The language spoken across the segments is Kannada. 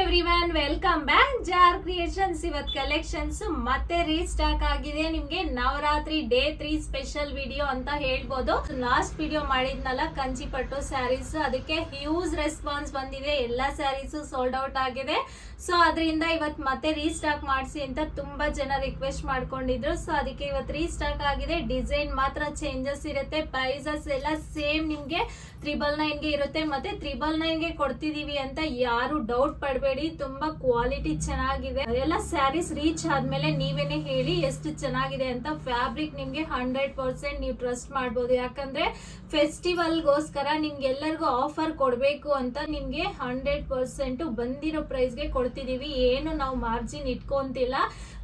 Everyone welcome back Jar Creations ಇವತ್ತು ಕಲೆಕ್ಷನ್ಸ್ ಮತ್ತೆ ರೀಸ್ಟಾಕ್ ಆಗಿದೆ. ನಿಮ್ಗೆ Navratri day three special video ಅಂತ ಹೇಳ್ಬೋದು. ಲಾಸ್ಟ್ ವಿಡಿಯೋ ಮಾಡಿದ್ನಲ್ಲ, ಕಂಚಿಪಟ್ಟು ಸ್ಯಾರೀಸ್ ಅದಕ್ಕೆ ಹ್ಯೂಜ್ ರೆಸ್ಪಾನ್ಸ್ ಬಂದಿದೆ. ಎಲ್ಲಾ ಸ್ಯಾರೀಸ್ ಸೋಲ್ಡ್ ಔಟ್ ಆಗಿದೆ. ಸೊ ಅದರಿಂದ ಇವತ್ತು ಮತ್ತೆ ರೀಸ್ಟಾಕ್ ಮಾಡಿಸಿ ಅಂತ ತುಂಬಾ ಜನ ರಿಕ್ವೆಸ್ಟ್ ಮಾಡ್ಕೊಂಡಿದ್ರು. ಸೊ ಅದಕ್ಕೆ ಇವತ್ತು ರೀಸ್ಟಾಕ್ ಆಗಿದೆ. ಡಿಸೈನ್ ಮಾತ್ರ ಚೇಂಜಸ್ ಇರುತ್ತೆ. ಪ್ರೈಸಸ್ ಎಲ್ಲ ಸೇಮ್ ನಿಮ್ಗೆ ತ್ರಿಬಲ್ ನೈನ್ಗೆ ಇರುತ್ತೆ. ಮತ್ತೆ ತ್ರಿಬಲ್ ನೈನ್ಗೆ ಕೊಡ್ತಿದೀವಿ ಅಂತ ಯಾರು ಡೌಟ್ ಪಡಬೇಡಿ ತುಂಬಾ ಕ್ವಾಲಿಟಿ ಚೆನ್ನಾಗಿದೆ. ಎಲ್ಲ ಸ್ಯಾರೀಸ್ ರೀಚ್ ಆದ್ಮೇಲೆ ನೀವೇನೆ ಹೇಳಿ ಎಷ್ಟು ಚೆನ್ನಾಗಿದೆ ಅಂತ ಫ್ಯಾಬ್ರಿಕ್ ನಿಮ್ಗೆ ಹಂಡ್ರೆಡ್ ಪರ್ಸೆಂಟ್ ನೀವು ಟ್ರಸ್ಟ್ ಮಾಡ್ಬೋದು. ಯಾಕಂದ್ರೆ ಫೆಸ್ಟಿವಲ್ಗೋಸ್ಕರ ನಿಮ್ಗೆ ಎಲ್ಲರಿಗೂ ಆಫರ್ ಕೊಡಬೇಕು ಅಂತ ನಿಮ್ಗೆ ಹಂಡ್ರೆಡ್ ಪರ್ಸೆಂಟ್ ಬಂದಿರೋ ಪ್ರೈಸ್ಗೆ ಕೊಡ್ತಿದೀವಿ. ಏನು ನಾವು ಮಾರ್ಜಿನ್ ಇಟ್ಕೊಂತಿಲ್ಲ.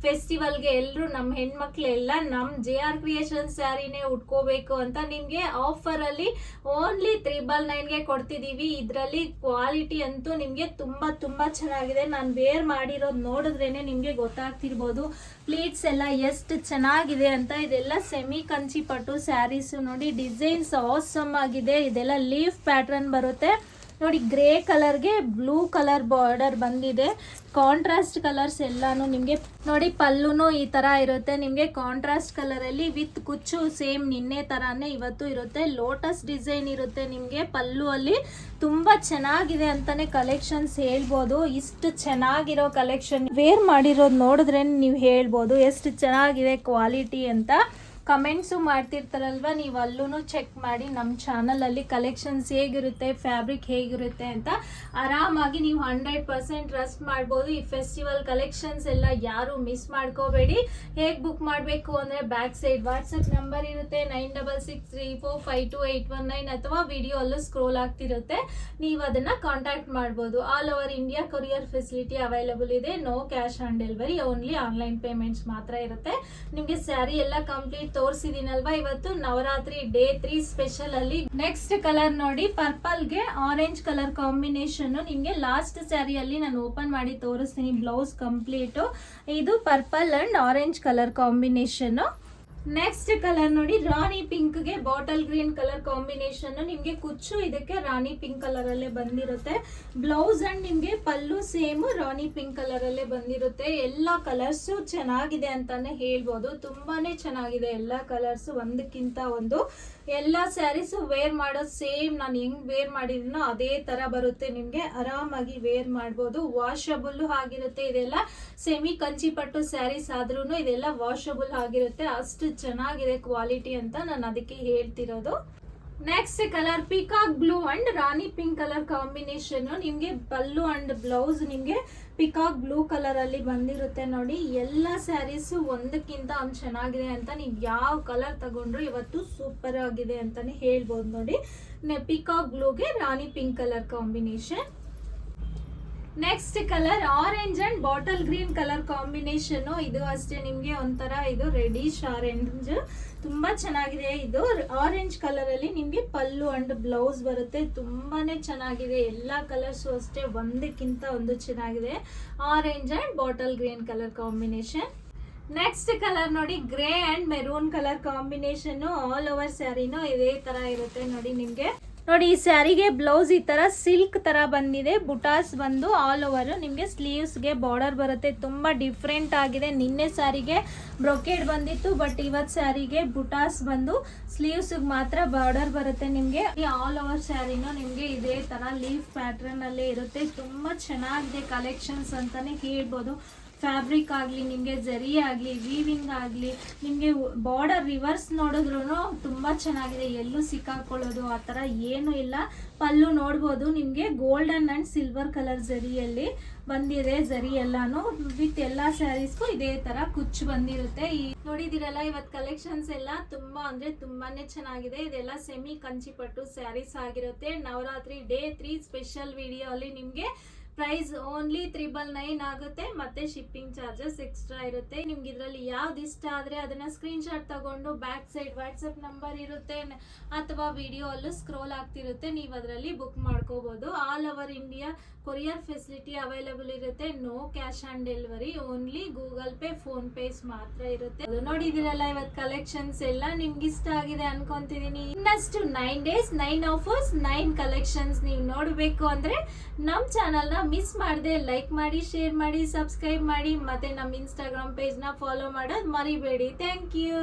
ಫೆಸ್ಟಿವಲ್ಗೆ ಎಲ್ಲರೂ ನಮ್ಮ ಹೆಣ್ಮಕ್ಳು ಎಲ್ಲ ನಮ್ಮ ಜೆ ಆರ್ ಕ್ರಿಯೇಷನ್ ಸ್ಯಾರಿನೇ ಉಟ್ಕೋಬೇಕು ಅಂತ ನಿಮ್ಗೆ ಆಫರ್ ಅಲ್ಲಿ ಓನ್ಲಿ ತ್ರಿಬಲ್ ನೈನ್ಗೆ ಕೊಡ್ತಿದೀವಿ. ಇದರಲ್ಲಿ ಕ್ವಾಲಿಟಿ ಅಂತೂ ನಿಮಗೆ ತುಂಬಾ ತುಂಬಾ ಚೆನ್ನಾಗಿದೆ. ನಾನು ವೇರ್ ಮಾಡಿರೋದು ನೋಡಿದ್ರೇನೆ ನಿಮಗೆ ಗೊತ್ತಾಗ್ತಿರ್ಬೋದು. ಪ್ಲೀಟ್ಸ್ ಎಲ್ಲ ಎಷ್ಟು ಚೆನ್ನಾಗಿದೆ ಅಂತ. ಇದೆಲ್ಲ ಸೆಮಿ ಕಂಚಿ ಪಟ್ಟು ಸ್ಯಾರೀಸ್ ನೋಡಿ ಡಿಸೈನ್ಸ್ ಆಸಮ್ ಆಗಿದೆ. ಇದೆಲ್ಲ ಲೀಫ್ ಪ್ಯಾಟ್ರನ್ ಬರುತ್ತೆ. ನೋಡಿ, ಗ್ರೇ ಕಲರ್ಗೆ ಬ್ಲೂ ಕಲರ್ ಬಾರ್ಡರ್ ಬಂದಿದೆ. ಕಾಂಟ್ರಾಸ್ಟ್ ಕಲರ್ಸ್ ಎಲ್ಲಾನು ನಿಮಗೆ, ನೋಡಿ, ಪಲ್ಲುನು ಈ ತರ ಇರುತ್ತೆ. ನಿಮಗೆ ಕಾಂಟ್ರಾಸ್ಟ್ ಕಲರ್ ಅಲ್ಲಿ ವಿತ್ ಕುಚ್ಚು ಸೇಮ್ ನಿನ್ನೆ ತರಾನೇ ಇವತ್ತು ಇರುತ್ತೆ. ಲೋಟಸ್ ಡಿಸೈನ್ ಇರುತ್ತೆ ನಿಮಗೆ ಪಲ್ಲು ಅಲ್ಲಿ. ತುಂಬಾ ಚೆನ್ನಾಗಿದೆ ಅಂತಾನೆ ಕಲೆಕ್ಷನ್ಸ್ ಹೇಳ್ಬೋದು. ಇಷ್ಟು ಚೆನ್ನಾಗಿರೋ ಕಲೆಕ್ಷನ್. ವೇರ್ ಮಾಡಿರೋದು ನೋಡಿದ್ರೆ ನೀವು ಹೇಳ್ಬೋದು, ಎಷ್ಟು ಚೆನ್ನಾಗಿದೆ ಕ್ವಾಲಿಟಿ ಅಂತ. ಕಮೆಂಟ್ಸು ಮಾಡ್ತಿರ್ತಾರಲ್ವ? ನೀವು ಅಲ್ಲೂ ಚೆಕ್ ಮಾಡಿ ನಮ್ಮ ಚಾನಲಲ್ಲಿ ಕಲೆಕ್ಷನ್ಸ್ ಹೇಗಿರುತ್ತೆ ಫ್ಯಾಬ್ರಿಕ್ ಹೇಗಿರುತ್ತೆ ಅಂತ ಆರಾಮಾಗಿ ನೀವು ಹಂಡ್ರೆಡ್ ಪರ್ಸೆಂಟ್ ಟ್ರಸ್ಟ್ ಮಾಡ್ಬೋದು. ಈ ಫೆಸ್ಟಿವಲ್ ಕಲೆಕ್ಷನ್ಸ್ ಎಲ್ಲ ಯಾರು ಮಿಸ್ ಮಾಡ್ಕೋಬೇಡಿ. ಹೇಗೆ ಬುಕ್ ಮಾಡಬೇಕು ಅಂದರೆ ಬ್ಯಾಕ್ ಸೈಡ್ ವಾಟ್ಸಪ್ ನಂಬರ್ ಇರುತ್ತೆ nine double six three four five two eight one nine ಅಥವಾ ವಿಡಿಯೋ ಅಲ್ಲೂ ಸ್ಕ್ರೋಲ್ ಆಗ್ತಿರುತ್ತೆ. ನೀವು ಅದನ್ನು ಕಾಂಟ್ಯಾಕ್ಟ್ ಮಾಡ್ಬೋದು. All over India courier facility available ಇದೆ. No cash on delivery only online payments ಮಾತ್ರ ಇರುತ್ತೆ. ನಿಮಗೆ ಸ್ಯಾರಿ ಎಲ್ಲ ಕಂಪ್ಲೀಟ್ ತೋರಿಸಿದೀನಲ್ವಾ? ಇವತ್ತು ನವರಾತ್ರಿ ಡೇ ತ್ರೀ ಸ್ಪೆಷಲ್ ಅಲ್ಲಿ ನೆಕ್ಸ್ಟ್ ಕಲರ್ ನೋಡಿ ಪರ್ಪಲ್ಗೆ ಆರೆಂಜ್ ಕಲರ್ ಕಾಂಬಿನೇಷನ್ ನಿಮ್ಗೆ ಲಾಸ್ಟ್ ಸ್ಯಾರಿಯಲ್ಲಿ ನಾನು ಓಪನ್ ಮಾಡಿ ತೋರಿಸ್ತೀನಿ ಬ್ಲೌಸ್ ಕಂಪ್ಲೀಟ್ ಇದು purple and orange colour combination next colour ನೋಡಿ, ರಾಣಿ ಪಿಂಕ್ಗೆ ಬಾಟಲ್ ಗ್ರೀನ್ ಕಲರ್ ಕಾಂಬಿನೇಷನ್ ನಿಮ್ಗೆ ಕುಚ್ಚು ಇದಕ್ಕೆ ರಾಣಿ ಪಿಂಕ್ ಕಲರ್ ಅಲ್ಲೇ ಬಂದಿರುತ್ತೆ. ಬ್ಲೌಸ್ ಅಂಡ್ ನಿಮ್ಗೆ ಪಲ್ಲು ಸೇಮ್ ರಾಣಿ ಪಿಂಕ್ ಕಲರ್ ಅಲ್ಲೇ ಬಂದಿರುತ್ತೆ. ಎಲ್ಲ ಕಲರ್ಸ್ ಚೆನ್ನಾಗಿದೆ ಅಂತಾನೆ ಹೇಳ್ಬೋದು. ತುಂಬಾನೇ ಚೆನ್ನಾಗಿದೆ ಎಲ್ಲ ಕಲರ್ಸ್ ಒಂದಕ್ಕಿಂತ ಒಂದು. ಎಲ್ಲ ಸ್ಯಾರೀಸ್ ವೇರ್ ಮಾಡೋದು ಸೇಮ್ ನಾನು ಹೆಂಗ್ ವೇರ್ ಮಾಡಿದ್ನೋ ಅದೇ ತರ ಬರುತ್ತೆ. ನಿಮ್ಗೆ ಆರಾಮಾಗಿ ವೇರ್ ಮಾಡ್ಬೋದು. ವಾಷಬಲ್ ಆಗಿರುತ್ತೆ ಇದೆಲ್ಲ. ಸೆಮಿ ಕಂಚಿ ಪಟ್ಟು ಸ್ಯಾರೀಸ್ ಆದ್ರೂ ಇದೆಲ್ಲ ವಾಷಬಲ್ ಆಗಿರುತ್ತೆ. ಅಷ್ಟು ಚೆನ್ನಾಗಿದೆ ಕ್ವಾಲಿಟಿ ಅಂತ ನಾನು ಅದಕ್ಕೆ ಹೇಳ್ತಿರೋದು. Next colour peacock blue and Rani pink colour combination ನಿಮ್ಗೆ ಬಲ್ಲು ಅಂಡ್ ಬ್ಲೌಸ್ ನಿಮ್ಗೆ ಪಿಕಾಕ್ ಬ್ಲೂ ಕಲರ್ ಅಲ್ಲಿ ಬಂದಿರುತ್ತೆ ನೋಡಿ. ಎಲ್ಲ ಸ್ಯಾರೀಸ್ ಒಂದಕ್ಕಿಂತ ಒಂದು ಚೆನ್ನಾಗಿದೆ ಅಂತ ನೀವು ಯಾವ ಕಲರ್ ತಗೊಂಡ್ರು ಇವತ್ತು ಸೂಪರ್ ಆಗಿದೆ ಅಂತಾನೆ ಹೇಳ್ಬೋದು ನೋಡಿ. ಪಿಕಾಕ್ ಬ್ಲೂಗೆ ರಾಣಿ pink colour combination next colour orange and bottle green colour combination ಇದು ಅಷ್ಟೇ ನಿಮ್ಗೆ ಒಂಥರ ಇದು ರೆಡಿಶ್ ಆರೆಂಜ್ ತುಂಬಾ ಚೆನ್ನಾಗಿದೆ ಇದು. ಆರೆಂಜ್ ಕಲರ್ ಅಲ್ಲಿ ನಿಮ್ಗೆ ಪಲ್ಲು ಅಂಡ್ ಬ್ಲೌಸ್ ಬರುತ್ತೆ. ತುಂಬಾನೇ ಚೆನ್ನಾಗಿದೆ. ಎಲ್ಲಾ ಕಲರ್ಸ್ ಅಷ್ಟೇ ಒಂದಕ್ಕಿಂತ ಒಂದು ಚೆನ್ನಾಗಿದೆ. Orange and bottle green colour combination next colour ನೋಡಿ grey and maroon colour combination all over ಸ್ಯಾರಿನೂ ಇದೇ ತರ ಇರುತ್ತೆ ನೋಡಿ ನಿಮ್ಗೆ. ನೋಡಿ, ಈ ಸ್ಯಾರಿಗೆ ಬ್ಲೌಸ್ ಈ ತರ ಸಿಲ್ಕ್ ತರ ಬಂದಿದೆ. ಬುಟಾಸ್ ಬಂದು ಆಲ್ ಓವರ್ ನಿಮಗೆ ಸ್ಲೀವ್ಸ್ಗೆ ಬಾರ್ಡರ್ ಬರುತ್ತೆ. ತುಂಬಾ ಡಿಫ್ರೆಂಟ್ ಆಗಿದೆ. ನಿನ್ನೆ ಸ್ಯಾರಿಗೆ ಬ್ರೊಕೇಡ್ ಬಂದಿತ್ತು ಬಟ್ ಇವತ್ತು ಸ್ಯಾರಿಗೆ ಬುಟಾಸ್ ಬಂದು ಸ್ಲೀವ್ಸ್ ಮಾತ್ರ ಬಾರ್ಡರ್ ಬರುತ್ತೆ ನಿಮಗೆ. ಆಲ್ ಓವರ್ ಸ್ಯಾರಿನೂ ನಿಮಗೆ ಇದೇ ತರ ಲೀಫ್ ಪ್ಯಾಟರ್ನ್ ಅಲ್ಲೇ ಇರುತ್ತೆ. ತುಂಬಾ ಚೆನ್ನಾಗಿದೆ ಕಲೆಕ್ಷನ್ಸ್ ಅಂತಾನೆ ಹೇಳ್ಬೋದು. ಫ್ಯಾಬ್ರಿಕ್ ಆಗಲಿ, ನಿಮಗೆ ಜರಿ ಆಗಲಿ ವೀವಿಂಗ್ ಆಗಲಿ, ನಿಮಗೆ ಬಾರ್ಡರ್ ರಿವರ್ಸ್ ನೋಡಿದ್ರು ತುಂಬ ಚೆನ್ನಾಗಿದೆ. ಎಲ್ಲೂ ಸಿಕ್ಕಾಕೊಳ್ಳೋದು, ಆ ಥರ ಏನೂ ಇಲ್ಲ. ಪಲ್ಲು ನೋಡ್ಬೋದು, ನಿಮಗೆ ಗೋಲ್ಡನ್ ಆ್ಯಂಡ್ ಸಿಲ್ವರ್ ಕಲರ್ ಜರಿಯಲ್ಲಿ ಬಂದಿದೆ ಜರಿ ಎಲ್ಲಾನು. ವಿತ್ ಎಲ್ಲ ಸ್ಯಾರೀಸ್ಗೂ ಇದೇ ತರ ಕುಚ್ಚು ಬಂದಿರುತ್ತೆ. ಈ ನೋಡಿದಿರಲ್ಲ ಇವತ್ ಕಲೆಕ್ಷನ್ಸ್ ಎಲ್ಲ ತುಂಬಾ ಅಂದ್ರೆ ತುಂಬಾನೇ ಚೆನ್ನಾಗಿದೆ. ಇದೆಲ್ಲ ಸೆಮಿ ಕಂಚಿಪಟ್ಟು ಸ್ಯಾರೀಸ್ ಆಗಿರುತ್ತೆ. Navratri day three special video ಅಲ್ಲಿ ನಿಮ್ಗೆ ಪ್ರೈಸ್ ಓನ್ಲಿ ತ್ರಿಬಲ್ ನೈನ್ ಆಗುತ್ತೆ, ಮತ್ತೆ ಶಿಪ್ಪಿಂಗ್ ಚಾರ್ಜಸ್ ಎಕ್ಸ್ಟ್ರಾ ಇರುತ್ತೆ. ನಿಮ್ಗೆ ಇದರಲ್ಲಿ ಯಾವ್ದು ಇಷ್ಟ ಆದರೆ ಅದನ್ನ ಸ್ಕ್ರೀನ್ ಶಾಟ್ ತಗೊಂಡು ಬ್ಯಾಕ್ ಸೈಡ್ ವಾಟ್ಸಪ್ ನಂಬರ್ ಇರುತ್ತೆ, ಅಥವಾ ವಿಡಿಯೋ ಅಲ್ಲೂ ಸ್ಕ್ರೋಲ್ ಆಗ್ತಿರುತ್ತೆ, ನೀವು ಅದರಲ್ಲಿ ಬುಕ್ ಮಾಡ್ಕೋಬಹುದು all over India courier facility available ಇರುತ್ತೆ, no cash on delivery, only Google Pay, PhonePe ಮಾತ್ರ ಇರುತ್ತೆ. ಅದು ನೋಡಿದಿರಲ್ಲ ಇವತ್ತು ಕಲೆಕ್ಷನ್ಸ್ ಎಲ್ಲ ನಿಮ್ಗೆ ಇಷ್ಟ ಆಗಿದೆ ಅನ್ಕೊಂತಿದೀನಿ. ಇನ್ನಷ್ಟು nine days, nine offers nine collections ನೀವು ನೋಡಬೇಕು ಅಂದ್ರೆ ನಮ್ ಚಾನಲ್ನ ಮಿಸ್ ಮಾಡದೆ ಲೈಕ್ ಮಾಡಿ ಶೇರ್ ಮಾಡಿ ಸಬ್ಸ್ಕ್ರೈಬ್ ಮಾಡಿ, ಮತ್ತೆ ನಮ್ಮ ಇನ್ಸ್ಟಾಗ್ರಾಮ್ ಪೇಜ್ನ ಫಾಲೋ ಮಾಡೋದು ಮರಿಬೇಡಿ. Thank you